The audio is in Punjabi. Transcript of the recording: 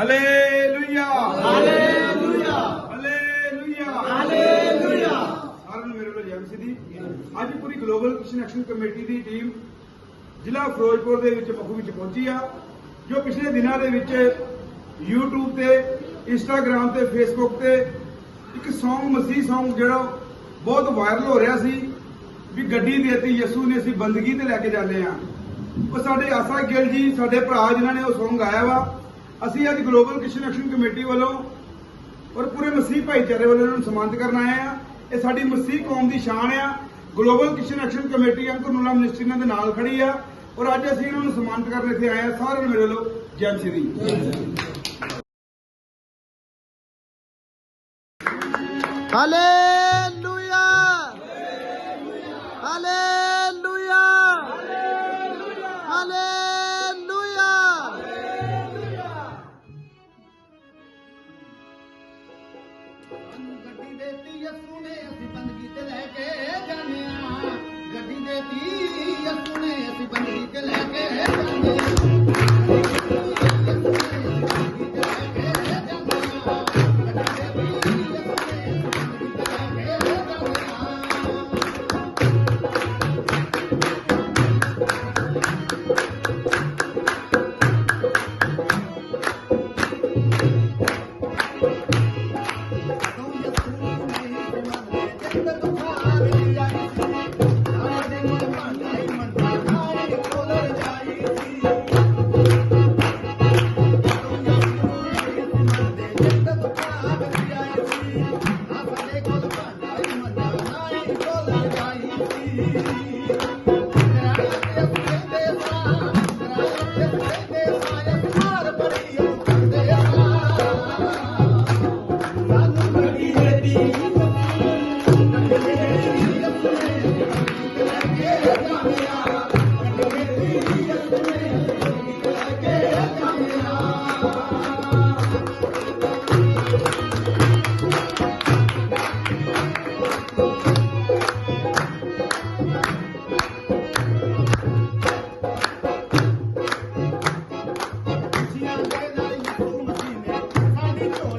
ਹਾਲੇਲੂਇਆ ਹਾਲੇਲੂਇਆ ਹਾਲੇਲੂਇਆ ਹਾਲੇਲੂਇਆ ਸਾਰਿਆਂ ਨੂੰ ਮੇਰੇ ਵੱਲੋਂ ਜੈ ਮਸੀਹ ਦੀ ਅੱਜ ਪੂਰੀ global Christian action committee team team ਜ਼ਿਲ੍ਹਾ ਫਿਰੋਜ਼ਪੁਰ ਦੇ ਵਿੱਚ ਮਖੂ ਵਿੱਚ ਪਹੁੰਚੀ ਆ ਜੋ ਪਿਛਲੇ ਦਿਨਾਂ ਦੇ ਵਿੱਚ YouTube ਤੇ Instagram ਤੇ Facebook ਤੇ ਇੱਕ Song ਮਸੀਹ Song ਜਿਹੜਾ ਬਹੁਤ ਵਾਇਰਲ ਹੋ ਰਿਹਾ ਸੀ ਵੀ ਗੱਡੀ ਦੇਤੀ ਯਿਸੂ ਨੇ ਅਸੀਂ ਬੰਦਗੀ ਤੇ ਲੈ ਕੇ ਜਾਂਦੇ ਆ। ਉਹ ਸਾਡੇ ਆਸਾ ਗਿੱਲ ਜੀ ਸਾਡੇ ਭਰਾ ਜਿਨ੍ਹਾਂ ਨੇ ਉਹ Song ਗਾਇਆ ਵਾ ਅਸੀਂ ਅੱਜ ਗਲੋਬਲ ਕ੍ਰਿਸ਼ਨ ਐਕਸ਼ਨ ਕਮੇਟੀ ਵੱਲੋਂ ਔਰ ਪੂਰੇ ਮਸੀਹ ਭਾਈਚਾਰੇ ਵੱਲੋਂ ਇਹਨਾਂ ਨੂੰ ਸਨਮਾਨਿਤ ਕਰਨ ਆਏ ਆ ਇਹ ਸਾਡੀ ਮਸੀਹ ਕੌਮ ਦੀ ਸ਼ਾਨ ਆ। Global Kisan action committee Ankur Narula ministry ਇਹਨਾਂ ਦੇ ਨਾਲ ਖੜੀ ਆ ਔਰ ਅੱਜ ਅਸੀਂ ਇਹਨਾਂ ਨੂੰ ਸਨਮਾਨਿਤ ਕਰਨ ਇੱਥੇ ਆਏ ਆ ਸਾਰਿਆਂ ਨੂੰ ਮੇਰੇ ਵੱਲੋਂ ਜੈ ਮਸੀਹ ਦੀ। ਗੱਡੀ ਦੇਤੀ ਯਸੂ ਨੇ ਅਸੀਂ ਬੰਦਗੀ ਤੇ ਲੈ ਕੇ ਜਾਂਦੇ ਆ ਗੱਡੀ ਦੇਤੀ ਯਸੂ ਨੇ ਅਸੀਂ ਬੰਦਗੀ ਤੇ ਲੈ ਕੇ ਜਾਂਦੇ